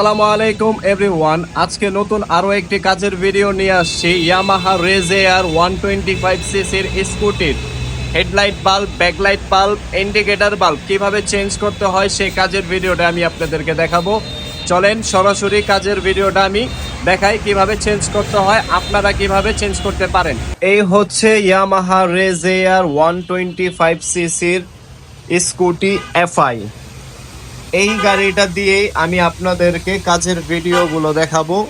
আসসালামু আলাইকুম এভরিওয়ান আজকে নতুন আরও একটি কাজের ভিডিও নিয়ে আসছি। Yamaha Ray ZR one twenty five সিসির স্কুটির headlight bulb backlight bulb indicator bulb কীভাবে চেঞ্জ করতে হয় সেই কাজের ভিডিওটা আমি আপনাদেরকে দেখাবো। চলেন, সরাসরি কাজের ভিডিওটা আমি দেখাই কীভাবে চেঞ্জ করতে হয়, আপনারা কীভাবে চেঞ্জ করতে পারেন। এই হচ্ছে Yamaha Ray ZR one twenty five সিসির স্কুটি এফআই এই গাড়িটা দিয়েই আমি আপনাদেরকে কাজের ভিডিওগুলো দেখাবো।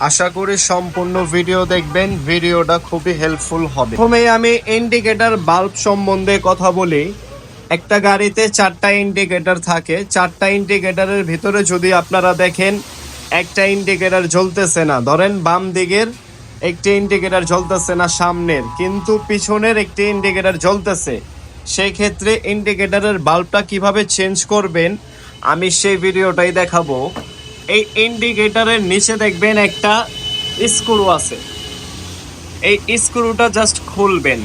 আশা করি সম্পূর্ণ ভিডিও দেখবেন, ভিডিওটা খুবই হেল্পফুল হবে। প্রথমে আমি ইন্ডিকেটর বাল্ব সম্বন্ধে কথা বলি। একটা গাড়িতে চারটা ইন্ডিকেটর থাকে। চারটা ইন্ডিকেটরের ভিতরে যদি আপনারা দেখেন, একটা ইন্ডিকেটর জ্বলতেছে না। ধরেন বাম দিকের একটি ইন্ডিকেটর জ্বলতেছে না, সামনের। কিন্তু পিছনের একটি ইন্ডিকেটর জ্বলতেছে। সেই ক্ষেত্রে ইন্ডিকেটরের বাল্বটা কীভাবে চেঞ্জ করবেন, আমি সেই ভিডিওটাই দেখাবো। এই ইন্ডিকেটরের নিচে দেখবেন একটা স্ক্রু আছে। এই স্ক্রুটা জাস্ট খুলবেন।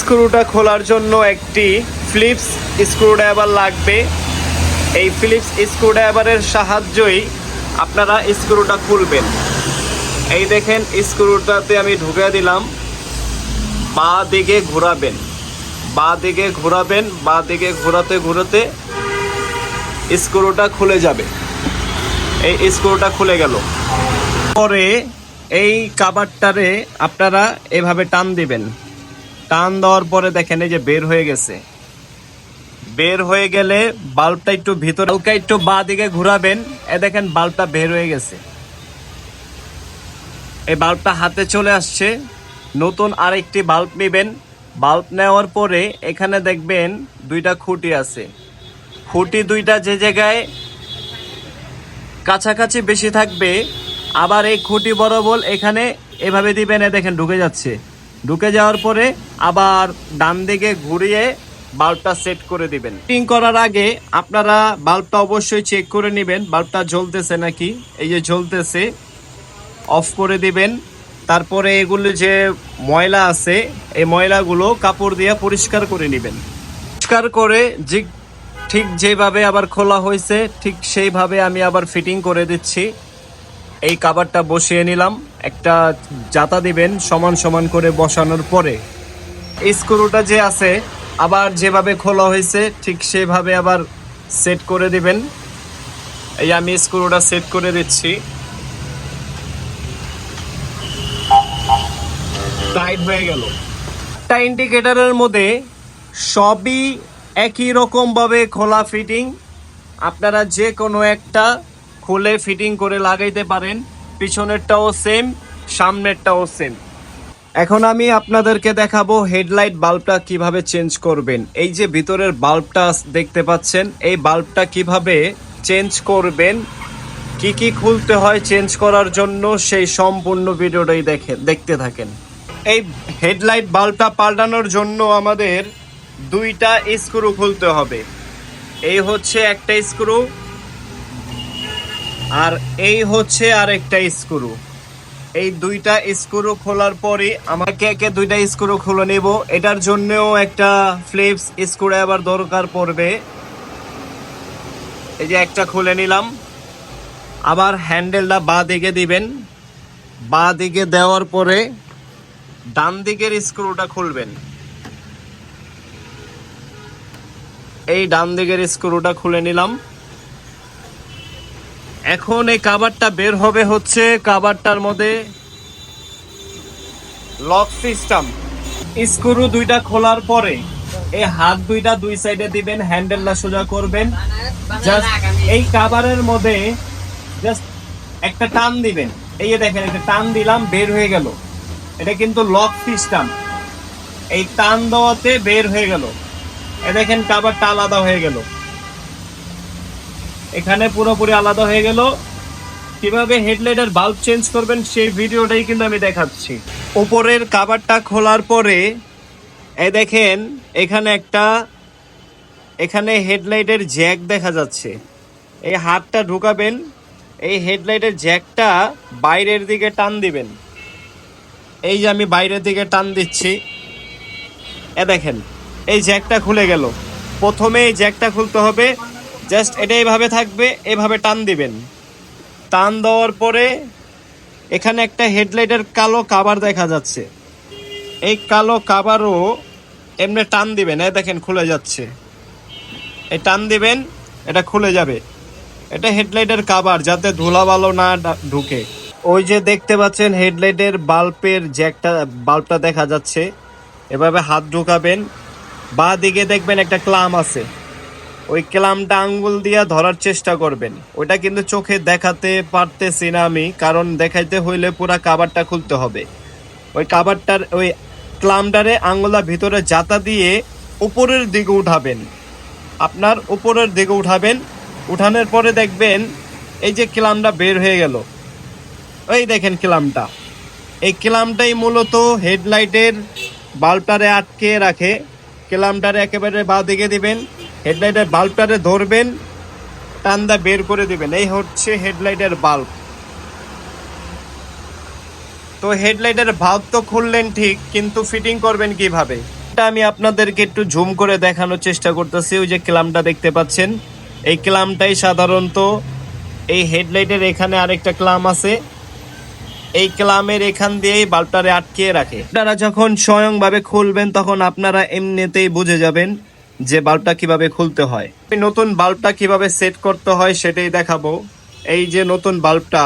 স্ক্রুটা খোলার জন্য একটি ফিলিপস স্ক্রুড্রাইভার লাগবে। এই ফিলিপস স্ক্রুড্রাইভারের সাহায্যেই আপনারা স্ক্রুটা খুলবেন। এই দেখেন স্ক্রুটাতে আমি ঢুকে দিলাম। বা দিকে ঘোরাবেন। বা দিকে ঘোরাবেন, বা দিকে ঘোরাতে ঘোরাতে স্ক্রুটা খুলে যাবে। এই স্ক্রুটা খুলে গেল। পরে এই কাবারটারে আপনারা এভাবে টান দিবেন। টান দেওয়ার পরে দেখেন এই যে বের হয়ে গেছে। বের হয়ে গেলে বাল্বটা একটু ভিতরে হালকা একটু বা দিকে ঘোরাবেন। এ দেখেন বাল্বটা বের হয়ে গেছে। এই বাল্বটা হাতে চলে আসছে। নতুন আরেকটি বাল্ব নেবেন। বাল্ব নেওয়ার পরে এখানে দেখবেন দুইটা খুঁটি আছে। খুঁটি দুইটা যে জায়গায় কাছাকাছি বেশি থাকবে, আবার এই খুঁটি বরাবর এখানে এভাবে দিবেন এ দেখেন ঢুকে যাচ্ছে। ঢুকে যাওয়ার পরে আবার ডান দিকে ঘুরিয়ে বাল্বটা সেট করে দিবেন। ফিটিং করার আগে আপনারা বাল্বটা অবশ্যই চেক করে নেবেন, বাল্বটা জ্বলতেছে নাকি? এই যে জ্বলতেছে, অফ করে দিবেন। তারপরে এগুলো যে ময়লা আছে, এই ময়লাগুলো কাপড় দিয়ে পরিষ্কার করে নেবেন। পরিষ্কার করে যে ঠিক যেভাবে আবার খোলা হয়েছে, ঠিক সেইভাবে আমি আবার ফিটিং করে দিচ্ছি। এই কাবারটা বসিয়ে নিলাম। একটা জাতা দিবেন সমান সমান করে বসানোর পরে। স্ক্রুটা যে আছে, আবার যেভাবে খোলা হয়েছে, ঠিক সেভাবে আবার সেট করে দিবেন। এই আমি স্ক্রুটা সেট করে দিচ্ছি। টাইট হয়ে গেল। একটা ইন্ডিকেটরের মধ্যে সবই একই রকম ভাবে খোলা ফিটিং আপনারা যে কোনো একটা খুলে ফিটিং করে লাগাইতে পারেন। পিছনেরটাও সেম সামনেরটাও সেম এখন আমি আপনাদেরকে দেখাবো হেডলাইট বাল্বটা কীভাবে চেঞ্জ করবেন। এই যে ভিতরের বাল্বটা দেখতে পাচ্ছেন, এই বাল্বটা কীভাবে চেঞ্জ করবেন, কি কি খুলতে হয় চেঞ্জ করার জন্য সেই সম্পূর্ণ ভিডিওটাই দেখে দেখতে থাকেন। এই হেডলাইট বাল্বটা পাল্টানোর জন্য আমাদের দুইটা স্ক্রু খুলতে হবে। এই হচ্ছে একটা স্ক্রু আর এই হচ্ছে আর একটা স্ক্রু। এই দুইটা স্ক্রু খোলার পরে আমাকে একে দুইটা স্ক্রু খুলে নেব। এটার জন্যও একটা ফ্লিপস স্ক্রু আবার দরকার পড়বে। এই যে একটা খুলে নিলাম। আবার হ্যান্ডেলটা বা দিকে দিবেন। বা দিকে দেওয়ার পরে ডান দিকের স্ক্রুটা খুলবেন। এই ডান দিকের স্ক্রুটা খুলে নিলাম। এখন এই কাবারটা বের হবে হচ্ছে কাবারটার মধ্যে লক সিস্টেম। স্ক্রু দুইটা খোলার পরে এই হাত দুইটা দুই সাইডে দিবেন, হ্যান্ডেলটা সোজা করবেন। জাস্ট এই কাবারের মধ্যে জাস্ট একটা টান দিবেন। এই যে দেখেন, একটা টান দিলাম, বের হয়ে গেল। এটা কিন্তু লক সিস্টেম এই টান দেওয়াতে বের হয়ে গেল। এ দেখেন কাবারটা আলাদা হয়ে গেল। এখানে পুরোপুরি আলাদা হয়ে গেল। কীভাবে হেডলাইটের বাল্ব চেঞ্জ করবেন সেই ভিডিওটাই কিন্তু আমি দেখাচ্ছি। উপরের কাবারটা খোলার পরে, এ দেখেন এখানে একটা, এখানে হেডলাইটের জ্যাক দেখা যাচ্ছে। এই হাতটা ঢুকাবেন, এই হেডলাইটের জ্যাকটা বাইরের দিকে টান দিবেন। এই যে আমি বাইরের দিকে টান দিচ্ছি। এ দেখেন, এই জ্যাকটা খুলে গেল। প্রথমে এই জ্যাকটা খুলতে হবে, জাস্ট এটা এইভাবে থাকবে, এভাবে টান দিবেন। টান দেওয়ার পরে এখানে একটা হেডলাইটের কালো কাবার দেখা যাচ্ছে। এই কালো কাবারও এমনি টান দিবেন এই দেখেন খুলে যাচ্ছে। এই টান দিবেন, এটা খুলে যাবে। এটা হেডলাইটের কাবার যাতে ধুলা বালো না ঢুকে। ওই যে দেখতে পাচ্ছেন হেডলাইটের বাল্বের যে একটা বাল্বটা দেখা যাচ্ছে, এভাবে হাত ঢুকাবেন, বা দিকে দেখবেন একটা ক্লাম আছে। ওই ক্লামটা আঙ্গুল দিয়া ধরার চেষ্টা করবেন। ওইটা কিন্তু চোখে দেখাতে পারতেছি না আমি, কারণ দেখাইতে হইলে পুরা কাবারটা খুলতে হবে। ওই কাবারটার, ওই ক্লামটারে আঙ্গুলা ভিতরে জাতা দিয়ে উপরের দিকে উঠাবেন। আপনার উপরের দিকে উঠাবেন, উঠানোর পরে দেখবেন এই যে ক্লামটা বের হয়ে গেল। ওই দেখেন ক্লামটা। এই ক্লামটাই মূলত হেডলাইটের বাল্বটারে আটকে রাখে। ক্লামটারে একেবারে বা দিকে দিবেন, হেডলাইটের বাল্বটারে ধরবেন, টান্দা বের করে দিবেন। এই হচ্ছে হেডলাইটের বাল্ব। তো হেডলাইটের ভাল্ব তো খুললেন ঠিক, কিন্তু ফিটিং করবেন কীভাবে? এটা আমি আপনাদেরকে একটু জুম করে দেখানোর চেষ্টা করতেছি, ওই যে ক্লামটা দেখতে পাচ্ছেন। এই ক্লামটাই সাধারণত এই হেডলাইটের এখানে আরেকটা ক্লাম আছে। এই ক্লামের এখান দিয়েই বাল্বটারে আটকিয়ে রাখে। আপনারা যখন স্বয়ংভাবে খুলবেন, তখন আপনারা এমনিতেই বুঝে যাবেন যে বাল্বটা কীভাবে খুলতে হয়। নতুন বাল্বটা কীভাবে সেট করতে হয় সেটাই দেখাবো। এই যে নতুন বাল্বটা,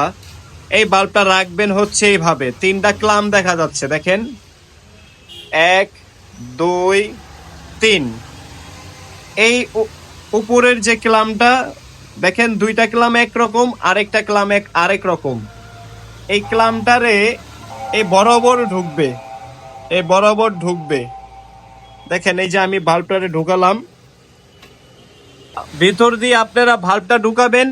এই বাল্বটা রাখবেন হচ্ছে এইভাবে। তিনটা ক্লাম দেখা যাচ্ছে, দেখেন। এক, দুই, তিন। এই উপরের যে ক্লামটা, দেখেন দুইটা ক্লাম একরকম, আরেকটা ক্লাম এক, আরেক রকম। এই ক্লামটারে এই বরাবর ঢুকবে, এই বরাবর ঢুকবে। দেখেন, এই যে আমি ভাল্বটারে ঢুকালাম। ভিতর দিয়ে আপনারা ভাল্বটা ঢুকাবেন,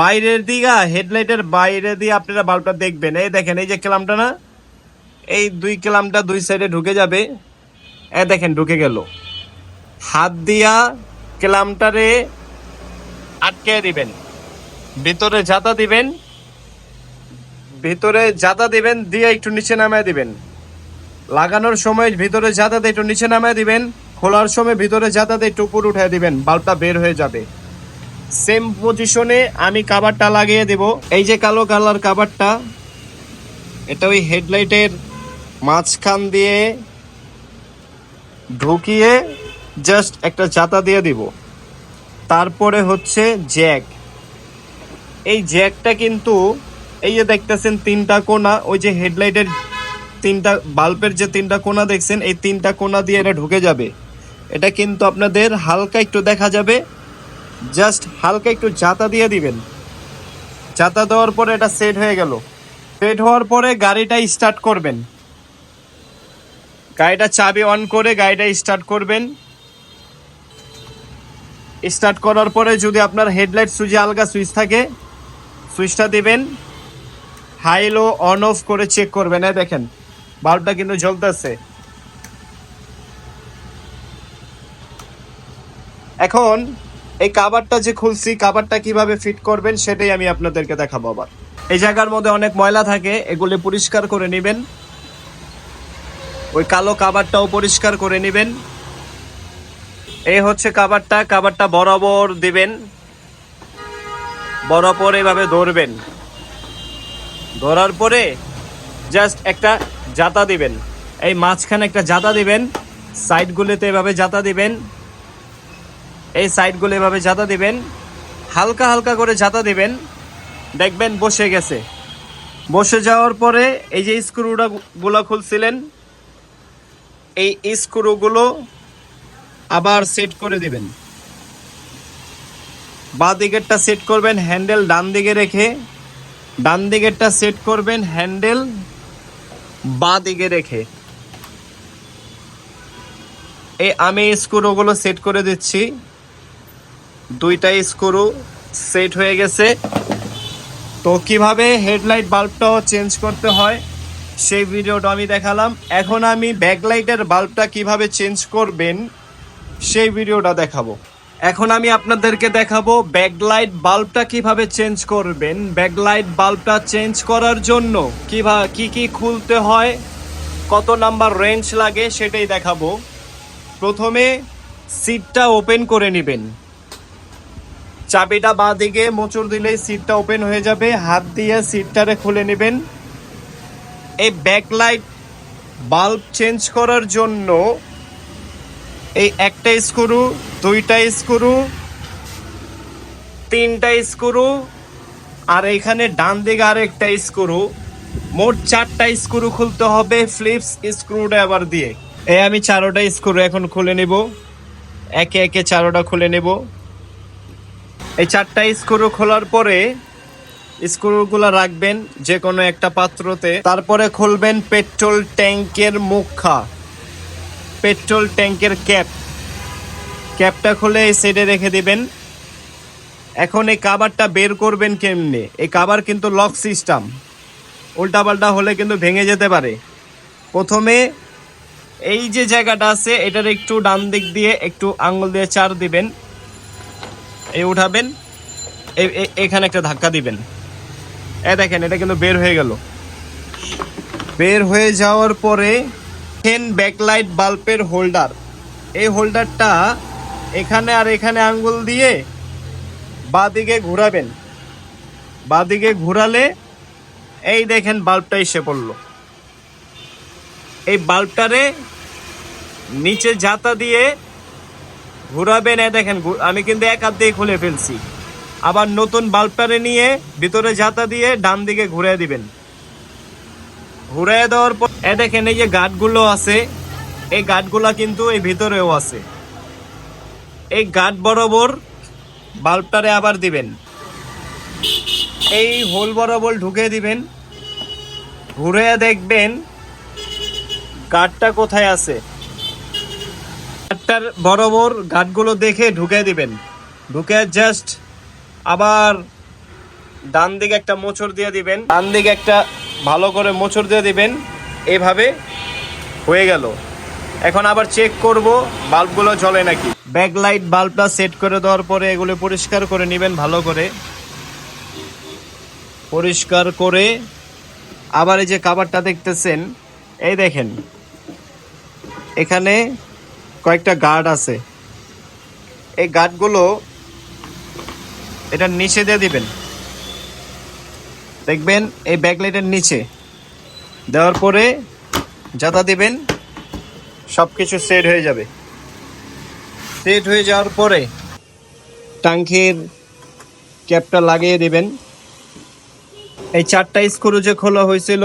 বাইরের দিকে, হেডলাইটের বাইরে দিয়ে আপনারা বাল্বটা দেখবেন। এই দেখেন, এই যে ক্লামটা না, এই দুই ক্লামটা দুই সাইডে ঢুকে যাবে। এ দেখেন, ঢুকে গেল। হাত দিয়া ক্লামটারে আটকে দিবেন, ভিতরে জাতা দিবেন ভিতরে জাতা দিবেন, দিয়ে একটু নিচে নামায় দিবেন। লাগানোর সময় ভিতরে জাতাতে একটু নিচে নামায় দিবেন, খোলার সময় ভিতরে জাতাতে একটু উপর উঠায় দিবেন, বাল্বটা বের হয়ে যাবে। সেম পজিশনে আমি কাবারটা লাগিয়ে দেব। এই যে কালো কালার কাবারটা এটা ওই হেডলাইটের মাঝখান দিয়ে ঢুকিয়ে জাস্ট একটা জাতা দিয়ে দিব। তারপরে হচ্ছে জ্যাক এই জ্যাকটা কিন্তু এই যে দেখতেছেন তিনটা কোনা, ওই যে হেডলাইটের তিনটা, বাল্বের যে তিনটা কোনা দেখছেন, এই তিনটা কোনা দিয়ে এটা ঢুকে যাবে। এটা কিন্তু আপনাদের হালকা একটু দেখা যাবে। জাস্ট হালকা একটু জাতা দিয়ে দিবেন। জাতা দেওয়ার পরে এটা সেট হয়ে গেল। সেট হওয়ার পরে গাড়িটা স্টার্ট করবেন। গাড়িটা চাবি অন করে গাড়িটা স্টার্ট করবেন। স্টার্ট করার পরে যদি আপনার হেডলাইট সুইচে, আলগা সুইচ থাকে, সুইচটা দিবেন। হাই লো অন অফ করে চেক করবেন। এই দেখেন, বাল্বটা কিন্তু জ্বলতেছে। এখন এই কাভারটা যে খুলছি কাভারটা কীভাবে ফিট করবেন সেটাই আমি আপনাদেরকে দেখাবো আবার। এই জায়গার মধ্যে অনেক ময়লা থাকে, এগুলি পরিষ্কার করে নেবেন। ওই কালো কাভারটাও পরিষ্কার করে নেবেন। এই হচ্ছে কাভারটা কাভারটা বরাবর দিবেন। বরাবর এভাবে ধরবেন। ধরার পরে জাস্ট একটা জাতা দিবেন। এই মাঝখানে একটা জাতা দিবেন সাইডগুলোতে এভাবে জাতা দিবেন, এই সাইডগুলো এভাবে জাতা দিবেন, হালকা হালকা করে জাতা দিবেন। দেখবেন বসে গেছে। বসে যাওয়ার পরে এই যে স্ক্রুটা গুলো খুলছিলেন, এই স্ক্রুগুলো আবার সেট করে দিবেন। বা দিকেরটা সেট করবেন হ্যান্ডেল ডান দিকে রেখে ডান দিকেরটা সেট করবেন হ্যান্ডেল বা দিকে রেখে। এই আমি স্ক্রুগুলো সেট করে দিচ্ছি। দুইটা স্ক্রু সেট হয়ে গেছে। তো কীভাবে হেডলাইট বাল্বটাও চেঞ্জ করতে হয়, সেই ভিডিওটা আমি দেখালাম। এখন আমি ব্যাকলাইটের বাল্বটা কীভাবে চেঞ্জ করবেন, সেই ভিডিওটা দেখাবো। এখন আমি আপনাদেরকে দেখাবো ব্যাকলাইট বাল্বটা কীভাবে চেঞ্জ করবেন। ব্যাকলাইট বাল্বটা চেঞ্জ করার জন্য কীভাবে কি কি খুলতে হয়, কত নাম্বার রেঞ্জ লাগে সেটাই দেখাবো। প্রথমে সিটটা ওপেন করে নেবেন। চাবিটা বাঁ দিকে মোচড় দিলেই সিটটা ওপেন হয়ে যাবে। হাত দিয়ে সিটটারে খুলে নেবেন। এই ব্যাকলাইট বাল্ব চেঞ্জ করার জন্য এই একটা স্ক্রু দুইটা স্ক্রু তিনটা স্ক্রু আর এখানে ডান দিকে আর একটা স্ক্রু মোট চারটা স্ক্রু খুলতে হবে, ফ্লিপস স্ক্রু ড্রাইভার দিয়ে। এই আমি চারোটা স্ক্রু এখন খুলে নেব। একে একে চারোটা খুলে নেব। এই চারটা স্ক্রু খোলার পরে স্ক্রুগুলো রাখবেন যে কোনো একটা পাত্রতে। তারপরে খুলবেন পেট্রোল ট্যাঙ্কের মুখা। পেট্রোল ট্যাঙ্কের ক্যাপ। ক্যাপটা খুলে এই রেখে দিবেন। এখন এই কাবারটা বের করবেন কেমনে? এই কাবার কিন্তু লক সিস্টেম উল্টাপাল্টা হলে কিন্তু ভেঙে যেতে পারে। প্রথমে এই যে জায়গাটা আছে, এটার একটু ডান দিক দিয়ে, একটু আঙ্গুল দিয়ে চার দিবেন। এই উঠাবেন। এখানে একটা ধাক্কা দিবেন। এ দেখেন, এটা কিন্তু বের হয়ে গেল। বের হয়ে যাওয়ার পরে টেন ব্যাকলাইট বাল্বের হোল্ডার এই হোল্ডারটা এখানে আর এখানে আঙ্গুল দিয়ে বাঁদিকে ঘোরাবেন। বাঁদিকে ঘোরালে এই দেখেন বাল্বটা এসে পড়ল। এই বাল্বটারে নিচে জাতা দিয়ে ঘোরাবেন এ দেখেন আমি কিন্তু এক হাত দিয়ে খুলে ফেলছি। আবার নতুন বাল্বটারে নিয়ে ভিতরে জাতা দিয়ে ডান দিকে ঘুরে দিবেন। ঘুরে দেওয়ার পর এ দেখেন, এই যে গাঠগুলো আছে, এই গাঠগুলা কিন্তু এই ভিতরেও আছে। এই গাঠ বরাবর বাল্বটারে আবার দিবেন। এই হোল বরাবর ঢুকে দিবেন। ঘুরে দেখবেন গাঠটা কোথায় আছে। গাঠটার বরাবর গাঠগুলো দেখে ঢুকে দিবেন। ঢুকে জাস্ট আবার ডান দিকে একটা মোচড় দিয়ে দিবেন। ডান দিকে একটা ভালো করে মোচড় দিয়ে দিবেন। এভাবে হয়ে গেল। এখন আবার চেক করব, বাল্বগুলো জ্বলে নাকি। ব্যাকলাইট বাল্বটা সেট করে দেওয়ার পরে এগুলো পরিষ্কার করে নেবেন ভালো করে। পরিষ্কার করে আবার এই যে কাবারটা দেখতেছেন, এই দেখেন। এখানে কয়েকটা গার্ড আছে। এই গার্ডগুলো এটার নিচে দিয়ে দিবেন। দেখবেন এই ব্যাকলাইটের নিচে। দেওয়ার পরে যাতা দেবেন সব কিছু সেট হয়ে যাবে। সেট হয়ে যাওয়ার পরে টাঙ্কির ক্যাপটা লাগিয়ে দেবেন। এই চারটা স্ক্রু যে খোলা হয়েছিল,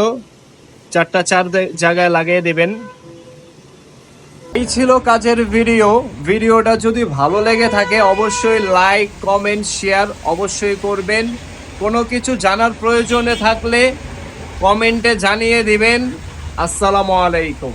চারটা চার জায়গায় লাগিয়ে দেবেন। এই ছিল কাজের ভিডিও। ভিডিওটা যদি ভালো লেগে থাকে, অবশ্যই লাইক, কমেন্ট, শেয়ার অবশ্যই করবেন। কোনো কিছু জানার প্রয়োজনে থাকলে কমেন্টে জানিয়ে দিবেন। আসসালামু আলাইকুম।